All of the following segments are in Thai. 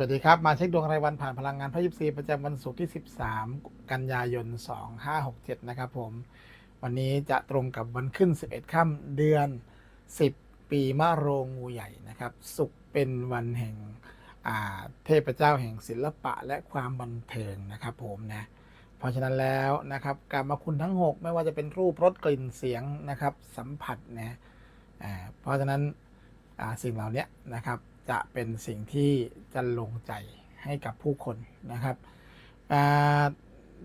สวัสดีครับ มาเช็คดวงรายวันผ่านพลังงานพระยิปซีประจำวันศุกร์ที่ 13 กันยายน 2567 นะครับผม วันนี้จะตรงกับวันขึ้น 11 ค่ำเดือน 10 ปีมะโรงงูใหญ่นะครับศุกร์เป็นวันแห่งเทพเจ้าแห่งศิลปะและความบันเทิงนะครับผมนะ เพราะฉะนั้นแล้วนะครับกรรมาคุณทั้ง 6 ไม่ว่าจะเป็นรูปรสกลิ่นเสียงนะครับสัมผัสนะเพราะฉะนั้นสิ่งเหล่านี้นะครับ จะเป็นสิ่งที่จะลงใจให้กับผู้คนนะครับ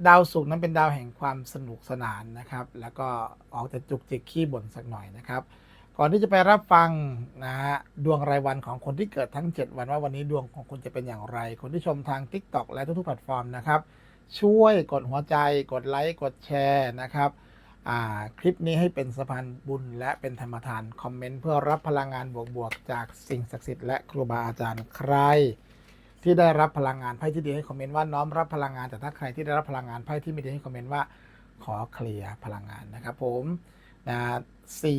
ดาวศุกร์นั้นเป็นดาวแห่งความสนุกสนานนะครับ แล้วก็ออกจะจุกจิกขี้บ่นสักหน่อยนะครับ ก่อนที่จะไปรับฟังนะฮะดวงรายวันของคนที่เกิดทั้ง 7 วันว่าวันนี้ดวงของคุณจะเป็นอย่างไร คนที่ชมทาง TikTok และทุกๆแพลตฟอร์มนะครับ ช่วยกดหัวใจ กดไลค์ กดแชร์นะครับ คลิปนี้ให้เป็นสะพานบุญและเป็นธรรมทาน คอมเมนต์เพื่อรับพลังงานบวกๆ จากสิ่งศักดิ์สิทธิ์และครูบาอาจารย์ใคร ที่ได้รับพลังงานไพ่ที่ดีให้คอมเมนต์ว่าน้อมรับพลังงานแต่ถ้าใครที่ได้รับพลังงานไพ่ที่ไม่ดีให้คอมเมนต์ว่าขอเคลียร์พลังงานนะครับผมนะสี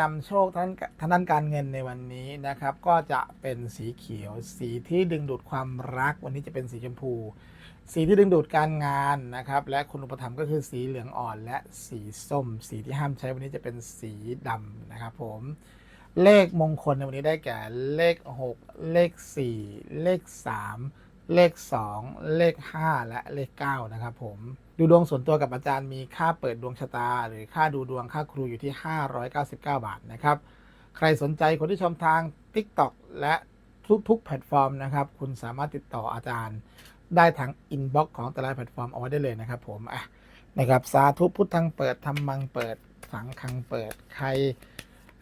นำโชคท่านทางด้านการเงินในวันนี้นะครับ ก็จะเป็นสีเขียว สีที่ดึงดูดความรักวันนี้จะเป็นสีชมพู สีที่ดึงดูดการงานนะครับ และคุณอุปถัมภ์ก็คือสีเหลืองอ่อนและสีส้ม สีที่ห้ามใช้วันนี้จะเป็นสีดำนะครับผมเลขมงคลในวันนี้ได้แก่เลข 6 เลข 4 เลข 3 เลข 2 เลข 5 และเลข 9 นะครับผมดูดวงส่วนตัวกับอาจารย์มีค่าเปิดดวงชะตา หรือค่าดูดวงค่าครูอยู่ที่ 599 บาทนะครับ ใครสนใจคนที่ชมทาง TikTok และทุกๆแพลตฟอร์มนะครับ คุณสามารถติดต่ออาจารย์ ได้ทางอินบ็อกซ์ของแต่ละแพลตฟอร์มเอาไว้ได้เลยนะครับ ผมอะนะครับสาธุพุทธังเปิดธรรมังเปิดสังคังเปิดใคร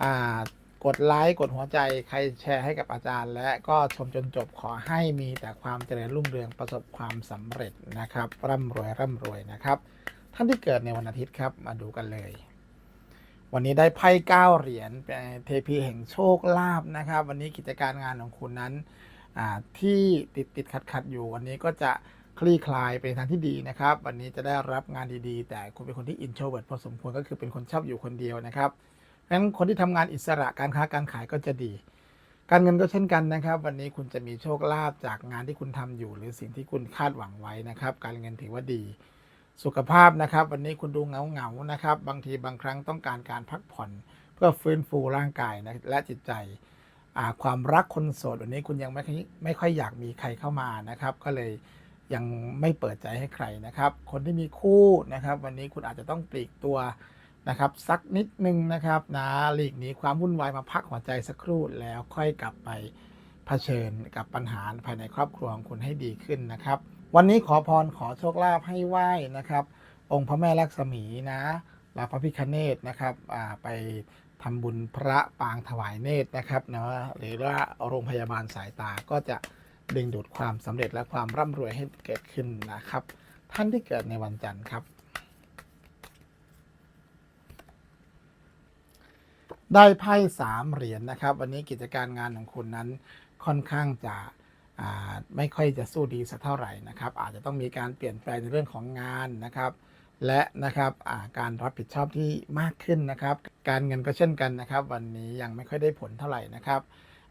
อ่ากดไลค์กดหัวใจใครแชร์ให้กับอาจารย์ และก็ชมจนจบขอให้มีแต่ความเจริญรุ่งเรืองประสบความสำเร็จนะครับ ร่ำรวยร่ำรวยนะครับ ท่านที่เกิดในวันอาทิตย์ครับมาดูกันเลย วันนี้ได้ไพ่เก้าเหรียญเป็นเทพีแห่งโชคลาภนะครับ วันนี้กิจการงานของคุณนั้น ที่ติดติดขัดขัดอยู่วันนี้ก็จะคลี่คลายไปในทางที่ดีนะครับ วันนี้จะได้รับงานดีๆ แต่คุณเป็นคนที่อินโทรเวิร์ดพอสมควรก็คือเป็นคนชอบอยู่คนเดียวนะครับงั้นคนที่ทำงานอิสระการค้าการขายก็จะดี การเงินก็เช่นกันนะครับ วันนี้คุณจะมีโชคลาภจากงานที่คุณทำอยู่ หรือสิ่งที่คุณคาดหวังไว้นะครับ การเงินถือว่าดี สุขภาพนะครับ วันนี้คุณดูเหงาเงาๆนะครับ บางทีบางครั้งต้องการการพักผ่อน เพื่อฟื้นฟูร่างกายนะและจิตใจ ความรักคนโสดวันนี้คุณยังไม่ค่อยไม่ค่อยอยากมีใครเข้ามานะครับ ก็เลยยังไม่เปิดใจให้ใครนะครับ คนที่มีคู่นะครับ วันนี้คุณอาจจะต้องปลีกตัวนะครับ สักนิดนึงนะครับนะหลีกหนีความวุ่นวายมาพักหัวใจสักครู่แล้วค่อยกลับไปเผชิญกับปัญหาภายในครอบครัวของคุณให้ดีขึ้นนะครับ วันนี้ขอพรขอโชคลาภให้ไหว้นะครับ องค์พระแม่ลักษมีนะละพระพิคเนตนะครับไป ทำบุญพระปางถวายเนตรนะครับเนาะหรือว่าโรงพยาบาลสายตาก็จะดึงดูดความสำเร็จและความร่ำรวยให้เกิดขึ้นนะครับ ท่านที่เกิดในวันจันทร์ครับ ได้ไพ่สามเหรียญนะครับ วันนี้กิจการงานของคุณนั้นค่อนข้างจะไม่ค่อยจะสู้ดีสักเท่าไหร่นะครับ อาจจะต้องมีการเปลี่ยนแปลงในเรื่องของงานนะครับ และนะครับการรับผิดชอบที่มากขึ้นนะครับ การเงินก็เช่นกันนะครับ วันนี้ยังไม่ค่อยได้ผลเท่าไหร่นะครับ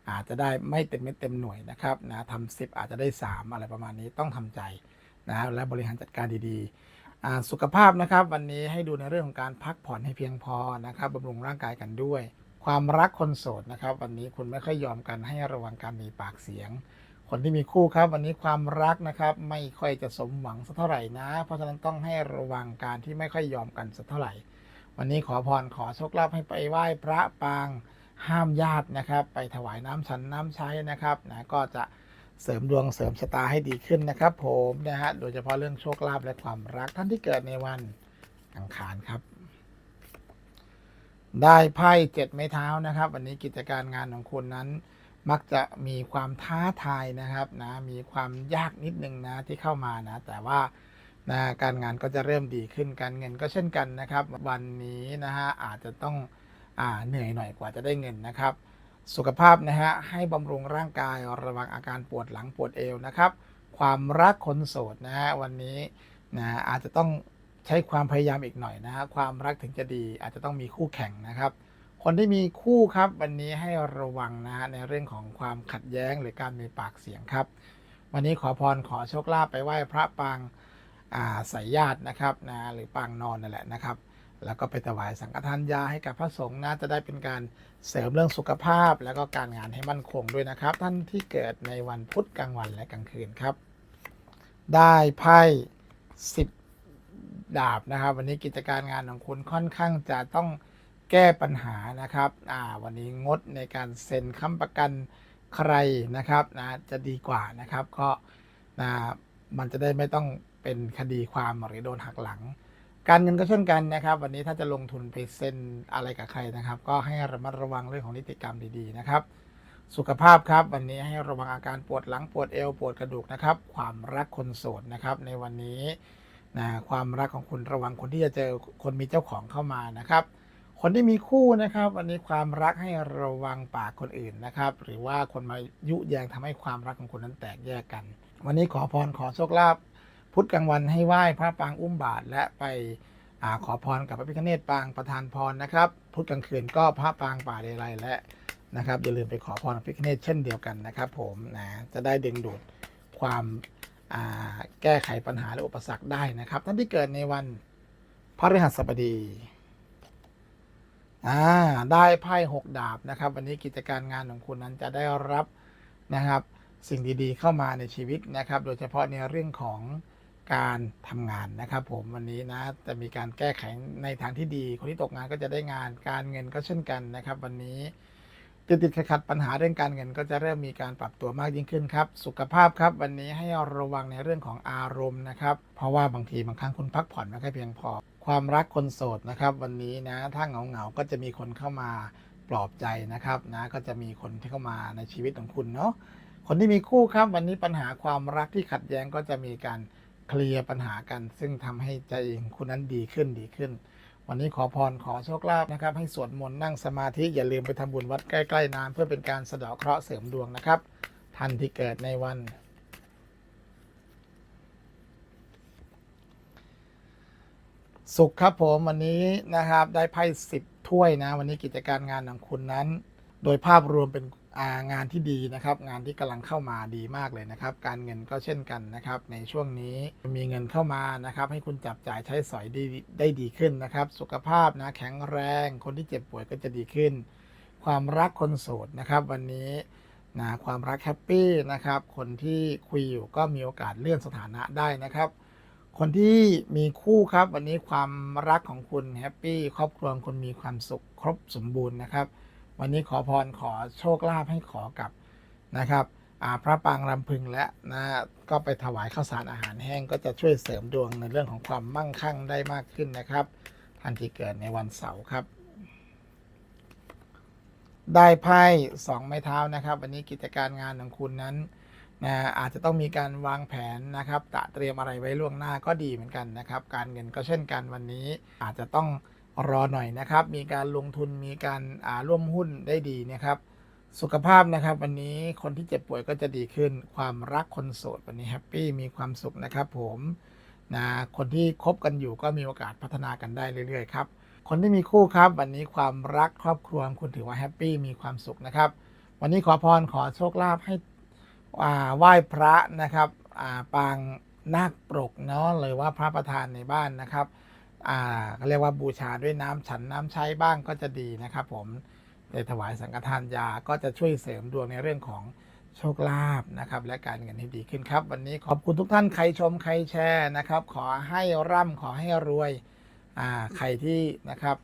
อาจจะได้ไม่เต็มเม็ดเต็มหน่วยนะครับนะทำสิบอาจจะได้ 3 อะไรประมาณนี้ต้องทำใจนะและบริหารจัดการดีๆสุขภาพนะครับ วันนี้ให้ดูในเรื่องของการพักผ่อนให้เพียงพอนะครับบำรุงร่างกายกันด้วย ความรักคนโสดนะครับ วันนี้คุณไม่ค่อยยอมกันให้ระวังการมีปากเสียง คนที่มีคู่ครับวันนี้ความรักนะครับ ไม่ค่อยจะสมหวังสักเท่าไหร่นะ เพราะฉะนั้นต้องให้ระวังการที่ไม่ค่อยยอมกันสักเท่าไหร่ วันนี้ขอพรขอโชคลาภให้ไปไหว้พระปางห้ามญาตินะครับ ไปถวายน้ำฉันน้ำใช้นะครับนะก็จะเสริมดวงเสริมชะตาให้ดีขึ้นนะครับ ผมนะฮะโดยเฉพาะเรื่องโชคลาภและความรักท่านที่เกิดในวันอังคารครับ ได้ไพ่เจ็ดไม้เท้านะครับ วันนี้กิจการงานของคุณนั้น มักจะมีความท้าทายนะครับนะมีความยากนิดนึงนะที่เข้ามานะแต่ว่านะการงานก็จะเริ่มดีขึ้นการเงินก็เช่นกันนะครับ วันนี้นะฮะอาจจะต้องอ่าเหนื่อยหน่อยกว่าจะได้เงินนะครับ สุขภาพนะฮะให้บำรุงร่างกายระวังอาการปวดหลังปวดเอวนะครับ ความรักคนโสดนะฮะวันนี้นะอาจจะต้องใช้ความพยายามอีกหน่อยนะฮะความรักถึงจะดีอาจจะต้องมีคู่แข่งนะครับ คนที่มีคู่ครับ วันนี้ให้ระวังนะฮะในเรื่องของความขัดแย้งหรือการมีปากเสียงครับ วันนี้ขอพรขอโชคลาภไปไหว้พระปางาสายญาตินะครับนะหรือปางนอนนั่นแหละนะครับ แล้วก็ไปถวายสังฆทานยาให้กับพระสงฆ์นะจะได้เป็นการเสริมเรื่องสุขภาพ แล้วก็การงานให้มั่นคงด้วยนะครับ ท่านที่เกิดในวันพุธกลางวันและกลางคืนครับ ได้ไพ่สิบดาบนะครับ วันนี้กิจการงานของคุณค่อนข้างจะต้อง แก้ปัญหานะครับอ่าวันนี้งดในการเซ็นค้ำประกันใครนะครับนะจะดีกว่านะครับก็นะมันจะได้ไม่ต้องเป็นคดีความหรือโดนหักหลัง การเงินก็เช่นกันนะครับ วันนี้ถ้าจะลงทุนไปเซ็นอะไรกับใครนะครับ ก็ให้ระมัดระวังเรื่องของนิติกรรมดีๆนะครับ สุขภาพครับวันนี้ให้ระวังอาการปวดหลังปวดเอวปวดกระดูกนะครับ ความรักคนโสดนะครับในวันนี้นะความรักของคุณระวังคนที่จะเจอคนมีเจ้าของเข้ามานะครับ คนที่มีคู่นะครับ วันนี้ความรักให้ระวังปากคนอื่นนะครับ หรือว่าคนมายุแยงทำให้ความรักของคุณนั้นแตกแยกกัน วันนี้ขอพรขอโชคลาภพุธกลางวันให้ไหว้พระปางอุ้มบาทและไปอขอพรกับพระพิฆเนศปางประธานพรนะครับพุธกลางคืนก็พระปางป่าเดรัยและนะครับอย่าลืมไปขอพรพระพิฆเนศเช่นเดียวกันนะครับ ผมนะจะได้ดึงดูดความาแก้ไขปัญหาและอุปสรรคได้นะครับท่านที่เกิดในวันพฤหัสบดี อ่าได้ไพ่หกดาบนะครับ วันนี้กิจการงานของคุณนั้นจะได้รับนะครับ สิ่งดีๆเข้ามาในชีวิตนะครับ โดยเฉพาะในเรื่องของการทำงานนะครับ ผมวันนี้นะจะมีการแก้ไขในทางที่ดี คนที่ตกงานก็จะได้งานการเงินก็เช่นกันนะครับ วันนี้ติดติดขัดปัญหาเรื่องการเงินก็จะเริ่มมีการปรับตัวมากยิ่งขึ้นครับ สุขภาพครับ วันนี้ให้ระวังในเรื่องของอารมณ์นะครับ เพราะว่าบางทีบางครั้งคุณพักผ่อนไม่ค่อยเพียงพอ ความรักคนโสดนะครับ วันนี้นะถ้าเหงาเหงาๆก็จะมีคนเข้ามาปลอบใจนะครับนะก็จะมีคนที่เข้ามาในชีวิตของคุณเนาะคนที่มีคู่ครับวันนี้ปัญหาความรักที่ขัดแย้งก็จะมีการเคลียร์ปัญหากัน ซึ่งทำให้ใจของคุณนั้นดีขึ้นดีขึ้น วันนี้ขอพรขอโชคลาภนะครับ ให้สวดมนต์นั่งสมาธิอย่าลืมไปทำบุญวัดใกล้ๆน้ำเพื่อเป็นการสะเดาะเคราะห์เสริมดวงนะครับท่านที่เกิดในวัน สุขครับผมวันนี้นะครับได้ไพ่สิบถ้วยนะ วันนี้กิจการงานของคุณนั้น โดยภาพรวมเป็นงานที่ดีนะครับ งานที่กำลังเข้ามาดีมากเลยนะครับ การเงินก็เช่นกันนะครับ ในช่วงนี้มีเงินเข้ามานะครับ ให้คุณจับจ่ายใช้สอยได้ได้ดีขึ้นนะครับ สุขภาพนะแข็งแรง คนที่เจ็บป่วยก็จะดีขึ้น ความรักคนโสดนะครับ วันนี้นะความรักแฮปปี้นะครับ คนที่คุยอยู่ก็มีโอกาสเลื่อนสถานะได้นะครับ คนที่มีคู่ครับวันนี้ความรักของคุณแฮปปี้ครอบครัวคุณมีความสุขครบสมบูรณ์นะครับ วันนี้ขอพรขอโชคลาภให้ขอกับนะครับอาพระปางรำพึงและนะก็ไปถวายข้าวสารอาหารแห้งก็จะช่วยเสริมดวงในเรื่องของความมั่งคั่งได้มากขึ้นนะครับท่านที่เกิดในวันเสาร์ครับ ได้ไพ่สองไม้เท้านะครับ วันนี้กิจการงานของคุณนั้น นะอาจจะต้องมีการวางแผนนะครับตระเตรียมอะไรไว้ล่วงหน้าก็ดีเหมือนกันนะครับ การเงินก็เช่นกันวันนี้อาจจะต้องรอหน่อยนะครับ มีการลงทุนมีการอ่าร่วมหุ้นได้ดีนะครับ สุขภาพนะครับ วันนี้คนที่เจ็บป่วยก็จะดีขึ้น ความรักคนโสดวันนี้แฮปปี้มีความสุขนะครับ ผมนะคนที่คบกันอยู่ก็มีโอกาสพัฒนากันได้เรื่อยๆครับคนที่มีคู่ครับ วันนี้ความรักครอบครัวคุณถือว่าแฮปปี้มีความสุขนะครับ วันนี้ขอพรขอโชคลาภให้ ไหว้พระนะครับาปางนาคปรกเนาะหรือว่าพระประธานในบ้านนะครับเขาเรียกว่าบูชาด้วยน้ำฉันน้ำใช้บ้างก็จะดีนะครับผมได้ถวายสังฆทานยาก็จะช่วยเสริมดวงในเรื่องของโชคลาภนะครับ และการเงินให้ดีขึ้นครับ วันนี้ขอบคุณทุกท่านใครชมใครแชร์นะครับ ขอให้ร่ำขอให้รวยใครที่นะครับ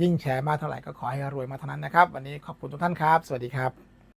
ยิ่งแชร์มากเท่าไหร่ก็ขอให้รวยมากเท่านั้นนะครับ วันนี้ขอบคุณทุกท่านครับ สวัสดีครับ